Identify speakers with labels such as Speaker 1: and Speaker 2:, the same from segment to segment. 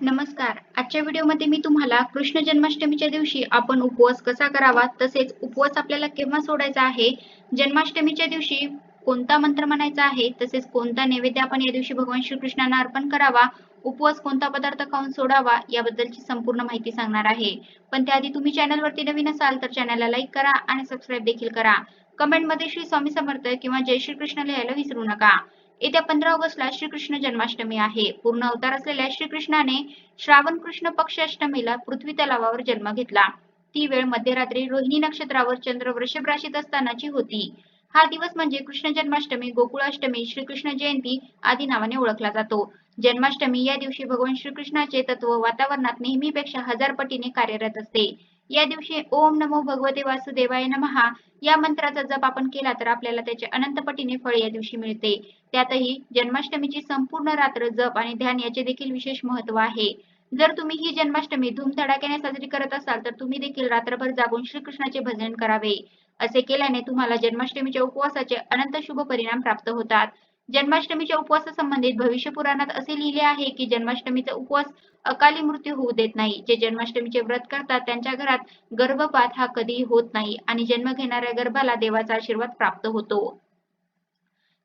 Speaker 1: नमस्कार. आजच्या व्हिडिओमध्ये मी तुम्हाला कृष्ण जन्माष्टमीच्या दिवशी आपण उपवास कसा करावा तसेच उपवास आपल्याला केव्हा सोडायचा आहे जन्माष्टमीच्या दिवशी कोणता मंत्र म्हणायचा आहे तसेच कोणता नैवेद्य आपण या दिवशी भगवान श्रीकृष्णांना अर्पण करावा उपवास कोणता पदार्थ खाऊन सोडावा याबद्दलची संपूर्ण माहिती सांगणार आहे. पण त्याआधी तुम्ही चॅनलवरती नवीन असाल तर चॅनलला लाईक करा आणि सबस्क्राईब देखील करा. कमेंटमध्ये श्री स्वामी समर्थ किंवा जय श्रीकृष्ण लिहायला विसरू नका. येत्या पंधरा ऑगस्टला श्रीकृष्ण जन्माष्टमी आहे. पूर्ण अवतार असलेल्या श्रीकृष्णाने श्रावण कृष्ण पक्ष अष्टमीला पृथ्वी तलावावर जन्म घेतला. ती वेळ मध्यरात्री रोहिणी नक्षत्रावर चंद्र वृषभ राशीत असतानाची होती. हा दिवस म्हणजे कृष्ण जन्माष्टमी गोकुळाष्टमी श्रीकृष्ण जयंती आदी नावाने ओळखला जातो. जन्माष्टमी या दिवशी भगवान श्रीकृष्णाचे तत्व वातावरणात नेहमीपेक्षा हजार पटीने कार्यरत असते. या दिवशी ओम नमो भगवते वासुदेवाय नमहा. या मंत्राचा जप आपण केला तर आपल्याला त्याचे अनंतपटीने फळ या दिवशी मिळते. त्यातही जन्माष्टमीची संपूर्ण रात्र जप आणि ध्यान याचे देखील विशेष महत्त्व आहे. जर तुम्ही ही जन्माष्टमी धूमधडाक्याने साजरी करत असाल तर तुम्ही देखील रात्रभर जागून श्रीकृष्णाचे भजन करावे. असे केल्याने तुम्हाला जन्माष्टमीच्या उपवासाचे अनंत शुभ परिणाम प्राप्त होतात. जन्माष्टमीच्या उपवासासंबंधित भविष्य पुराणात असे लिहिले आहे की जन्माष्टमीचा उपवास अकाली मृत्यू होऊ देत नाही. जे जन्माष्टमीचे व्रत करतात त्यांच्या घरात गर्भपात हा कधीही होत नाही आणि जन्म घेणाऱ्या गर्भाला देवाचा आशीर्वाद प्राप्त होतो.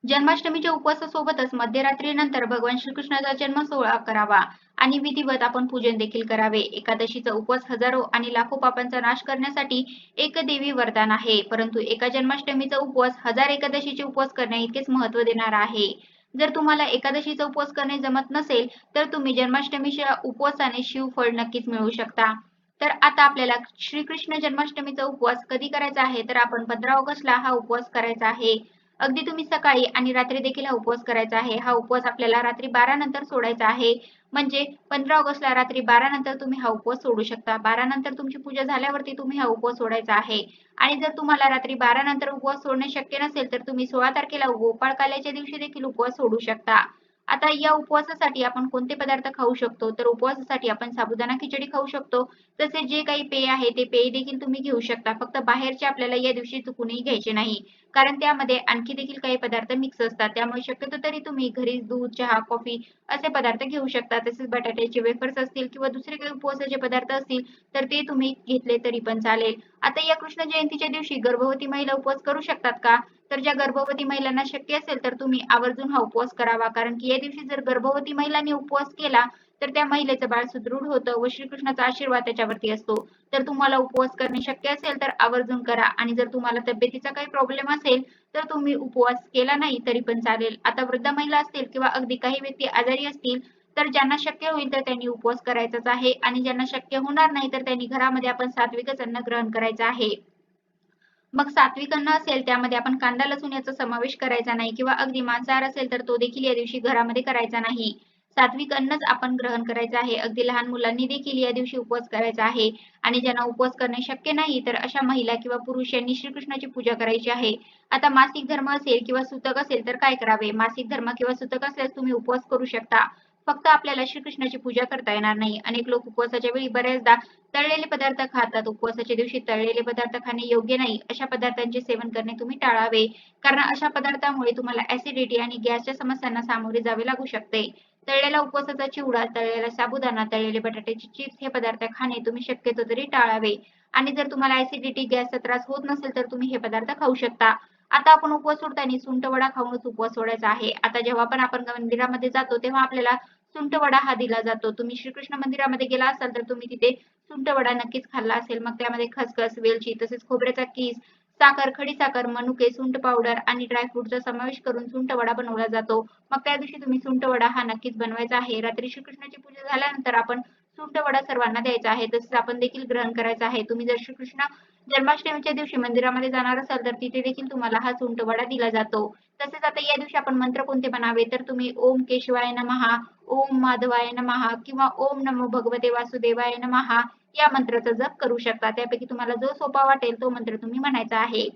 Speaker 1: जन्माष्टमीच्या उपवासासोबतच मध्यरात्रीनंतर भगवान श्रीकृष्णाचा जन्म सोहळा करावा आणि विधिवत आपण पूजन देखील करावे. एकादशीचा उपवास हजारो आणि लाखो पापांचा नाश करण्यासाठी एक देवी वरदान आहे. परंतु एका जन्माष्टमीचा उपवास हजार एकादशीचे उपवास करणे इतकेच महत्त्व देणार आहे. जर तुम्हाला एकादशीचा उपवास करणे जमत नसेल तर तुम्ही जन्माष्टमीच्या उपवासाने शिवफळ नक्कीच मिळवू शकता. तर आता आपल्याला श्रीकृष्ण जन्माष्टमीचा उपवास कधी करायचा आहे? तर आपण पंधरा ऑगस्टला हा उपवास करायचा आहे. अगदी तुम्ही सकाळी आणि रात्री देखील हा उपवास करायचा आहे. हा उपवास आपल्याला रात्री बारा नंतर सोडायचा आहे. म्हणजे पंधरा ऑगस्टला रात्री बारा नंतर तुम्ही हा उपवास सोडू शकता. बारा नंतर तुमची पूजा झाल्यावरती तुम्ही हा उपवास सोडायचा आहे. आणि जर तुम्हाला रात्री बारा नंतर उपवास सोडणे शक्य नसेल तर तुम्ही सोळा तारखेला गोपाळ काल्याच्या दिवशी देखील उपवास सोडू शकता. आता या उपवासासाठी आपण कोणते पदार्थ खाऊ शकतो? तर उपवासासाठी आपण साबुदाणा खिचडी खाऊ शकतो. तसे जे काही पेय आहे ते पेय देखील तुम्ही घेऊ शकता. फक्त बाहेरचे आपल्याला या दिवशी चुकूनही घ्यायचे नाही. कारण त्यामध्ये आणखी देखील काही पदार्थ मिक्स असतात. त्यामुळे शक्यतो तरी तुम्ही घरी दूध चहा कॉफी असे पदार्थ घेऊ शकता. तसेच बटाट्याचे वेफर्स असतील किंवा दुसरे काही उपवासाचे पदार्थ असतील तर ते तुम्ही घेतले तरी पण चालेल. आता या कृष्ण जयंतीच्या दिवशी गर्भवती महिला उपवास करू शकतात का? तर ज्या गर्भवती महिलांना शक्य असेल तर तुम्ही आवर्जून हा उपवास करावा. कारण की या दिवशी जर गर्भवती महिलांनी उपवास केला तर त्या महिलेचं बाळ सुदृढ होतं व श्रीकृष्णाचा आशीर्वाद त्याच्यावरती असतो. तर तुम्हाला उपवास करणे शक्य असेल तर आवर्जून करा. आणि जर तुम्हाला तब्येतीचा काही प्रॉब्लेम असेल तर तुम्ही उपवास केला नाही तरी पण चालेल. आता वृद्ध महिला असतील किंवा अगदी काही व्यक्ती आजारी असतील तर ज्यांना शक्य होईल तर त्यांनी उपवास करायचाच आहे. आणि ज्यांना शक्य होणार नाही तर त्यांनी घरामध्ये आपण सात्विकच अन्न ग्रहण करायचं आहे. मग सात्विक अन्न असेल त्यामध्ये आपण कांदा लसूण याचा समावेश करायचा नाही किंवा अगदी मांसाहार असेल तर तो देखील या दिवशी घरामध्ये करायचा नाही. सात्विक अन्नच आपण ग्रहण करायचं आहे. अगदी लहान मुलांनी देखील या दिवशी उपवास करायचा आहे. आणि ज्यांना उपवास करणे शक्य नाही तर अशा महिला किंवा पुरुष यांनी श्रीकृष्णाची पूजा करायची आहे. आता मासिक धर्म असेल किंवा सुतक असेल तर काय करावे? मासिक धर्म किंवा सुतक असल्यास तुम्ही उपवास करू शकता. फक्त आपल्याला श्रीकृष्णाची पूजा करता येणार नाही. अनेक लोक उपवासाच्या वेळी बऱ्याचदा तळलेले पदार्थ खातात. उपवासाच्या दिवशी तळलेले पदार्थ खाणे योग्य नाही. अशा पदार्थांचे सेवन करणे तुम्ही टाळावे. कारण अशा पदार्थामुळे तुम्हाला ऍसिडिटी आणि गॅसच्या समस्यांना सामोरे जावे लागू शकते. तळलेला उपवासाचा चिवडा तळलेला साबुदाणा तळलेले बटाट्याचे चिप्स हे पदार्थ खाणे तुम्ही शक्यतो तरी टाळावे. आणि जर तुम्हाला ऍसिडिटी गॅसचा त्रास होत नसेल तर तुम्ही हे पदार्थ खाऊ शकता. आता आपण उपवास सोडताना सुंठ वडा खाऊनच उपवास सोडायचा आहे. आता जेव्हा पण आपण मंदिरामध्ये जातो तेव्हा आपल्याला सुंटवडा हा दिला जातो. तुम्ही श्रीकृष्ण मंदिरामध्ये गेला असाल तर तुम्ही तिथे सुंठ वडा नक्कीच खाल्ला असेल. मग त्यामध्ये खसखस वेलची तसेच खोबऱ्याचा किस साखर खडी साखर मनुके सुंट पावडर आणि ड्रायफ्रूटचा समावेश करून सुंट वडा बनवला जातो. मग त्या दिवशी तुम्ही सुंटवडा हा नक्कीच बनवायचा आहे. रात्री श्रीकृष्णाची पूजा झाल्यानंतर आपण सुंठ वडा सर्वांना द्यायचा आहे. तसेच आपण देखील ग्रहण करायचा आहे. तुम्ही जर श्रीकृष्ण जन्माष्टमीच्या दिवशी मंदिरामध्ये जाणार असाल तर तिथे देखील तुम्हाला हा सुंठ वडा दिला जातो. तसेच आता या दिवशी आपण मंत्र कोणते बनावे? तर तुम्ही ओम केशवाय नमहा ओम माधवाय नमहा किंवा ओम नमो भगवते वासुदेवाय नमहा या मंत्राचा जप करू शकता. त्यापैकी तुम्हाला जो सोपा वाटेल तो मंत्र तुम्ही म्हणायचा आहे.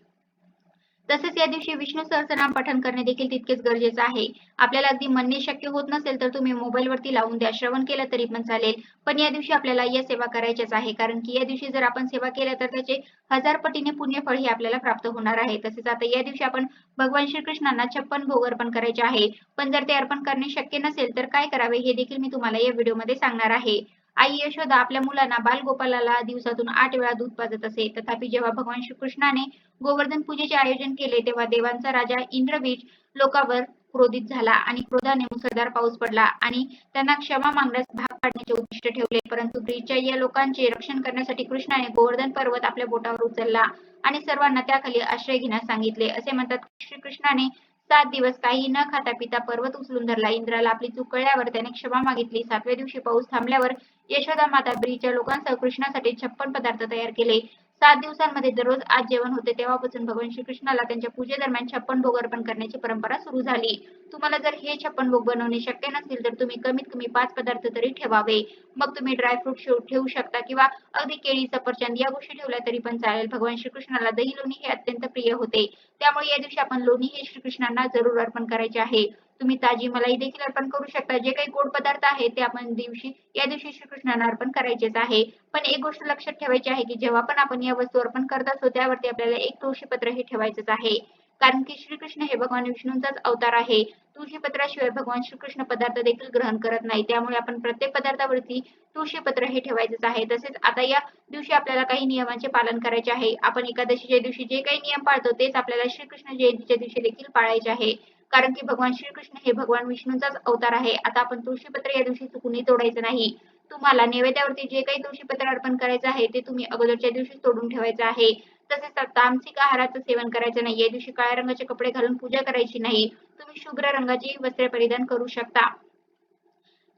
Speaker 1: तसेच या दिवशी विष्णू सहस्रनाम पठण करणे देखील तितकेच गरजेचं आहे. आपल्याला अगदी म्हणणे शक्य होत नसेल तर तुम्ही मोबाईलवरती लावून द्या. श्रवण केलं तरी पण चालेल. पण या दिवशी आपल्याला या सेवा करायच्याच आहे. कारण की या दिवशी जर आपण सेवा केल्या तर त्याचे हजार पटीने पुण्यफळ हे आपल्याला प्राप्त होणार आहे. तसेच आता या दिवशी आपण भगवान श्रीकृष्णांना छप्पन भोग अर्पण करायचे आहे. पण जर ते अर्पण करणे शक्य नसेल तर काय करावे हे देखील मी तुम्हाला या व्हिडिओमध्ये सांगणार आहे. आई यशोदा आपल्या मुलांना बालगोपालाला दिवसातून आठ वेळा दूध पाजत असे. तथापि जेव्हा भगवान श्रीकृष्णाने गोवर्धन पूजेचे आयोजन केले तेव्हा देवांचा राजा इंद्रबीज लोकांवर क्रोधित झाला आणि क्रोधाने मुसळधार पाऊस पडला आणि त्यांना क्षमा मागण्यास भाग पाडण्याचे उद्दिष्ट ठेवले. परंतु ब्रिजच्या या लोकांचे रक्षण करण्यासाठी कृष्णाने गोवर्धन पर्वत आपल्या बोटावर उचलला आणि सर्वांना त्याखाली आश्रय घेण्यास सांगितले. असे म्हणतात श्री कृष्णाने सात दिवस काही न खाता पिता पर्वत उचलून धरला. इंद्राला आपली चूक कळल्यावर त्याने क्षमा मागितली. सातव्या दिवशी पाऊस थांबल्यावर यशोदा माता ब्रीच्या लोकांसह कृष्णासाठी छप्पन पदार्थ तयार केले. सात दिवसांमध्ये दररोज आज जेवण होते. तेव्हापासून भगवान श्रीकृष्णाला त्यांच्या पूजेदरम्यान छप्पन भोग अर्पण करण्याची परंपरा सुरू झाली. तुम्हाला जर हे छप्पन भोग बनवणे शक्य नसेल तर तुम्ही कमीत कमी पाच पदार्थ तरी ठेवावे. मग तुम्ही ड्रायफ्रूट ठेवू शकता किंवा अगदी केळी सफरचंद या गोष्टी ठेवल्या तरी पण चालेल. भगवान श्रीकृष्णाला दही लोणी हे अत्यंत प्रिय होते. त्यामुळे या दिवशी आपण लोणी हे श्रीकृष्णांना जरूर अर्पण करायचे आहे. तुम्ही ताजी मलाई देखील अर्पण करू शकता. जे काही गोड पदार्थ आहे ते आपण दिवशी या दिवशी श्रीकृष्णांना अर्पण करायचेच आहे. पण एक गोष्ट लक्षात ठेवायची आहे की जेव्हा पण आपण या वस्तू अर्पण करत असतो त्यावरती आपल्याला एक तुळशीपत्र हे ठेवायचंच आहे. कारण की श्रीकृष्ण हे भगवान विष्णूंचाच अवतार आहे. तुळशीपत्राशिवाय भगवान श्रीकृष्ण पदार्थ देखील ग्रहण करत नाही. त्यामुळे आपण प्रत्येक पदार्थावरती तुळशीपत्र हे ठेवायचंच आहे. तसेच आता या दिवशी आपल्याला काही नियमांचे पालन करायचे आहे. आपण एकादशीच्या दिवशी जे काही नियम पाळतो तेच आपल्याला श्रीकृष्ण जयंतीच्या दिवशी देखील पाळायचे आहे. कारण की भगवान श्रीकृष्ण हे भगवान विष्णूंचाच अवतार आहे. आता आपण तुळशीपत्र या दिवशी चुकूनही तोडायचं नाही. तुम्हाला नैवेद्यावरती जे काही तुळशीपत्र अर्पण करायचं आहे ते तुम्ही अगोदरच्या दिवशी तोडून ठेवायचं आहे. तसेच तामसिक आहाराचं सेवन करायचं नाही. या दिवशी काळ्या रंगाचे कपडे घालून पूजा करायची नाही. तुम्ही शुभ्र रंगाची वस्त्रे परिधान करू शकता.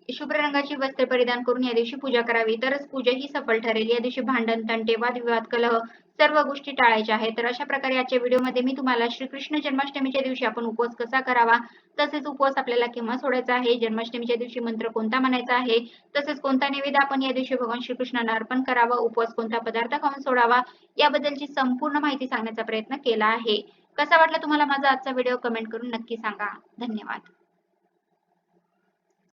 Speaker 1: शुभ्र रंगाची वस्त्र परिधान करून या दिवशी पूजा करावी. तरच पूजा ही सफल ठरेल. या दिवशी भांडण तंटे वादविवाद कलह सर्व गोष्टी टाळायच्या आहेत. तर अशा प्रकारे आजच्या व्हिडिओमध्ये मी तुम्हाला श्रीकृष्ण जन्माष्टमीच्या दिवशी आपण उपवास कसा करावा तसेच उपवास आपल्याला केव्हा सोडायचा आहे जन्माष्टमीच्या दिवशी मंत्र कोणता म्हणायचा आहे तसेच कोणता निवेदा आपण या दिवशी भगवान श्रीकृष्णांना अर्पण करावा उपवास कोणता पदार्थ खाऊन सोडावा याबद्दलची संपूर्ण माहिती सांगण्याचा प्रयत्न केला आहे. कसा वाटला तुम्हाला माझा आजचा व्हिडिओ? कमेंट करून नक्की सांगा. धन्यवाद.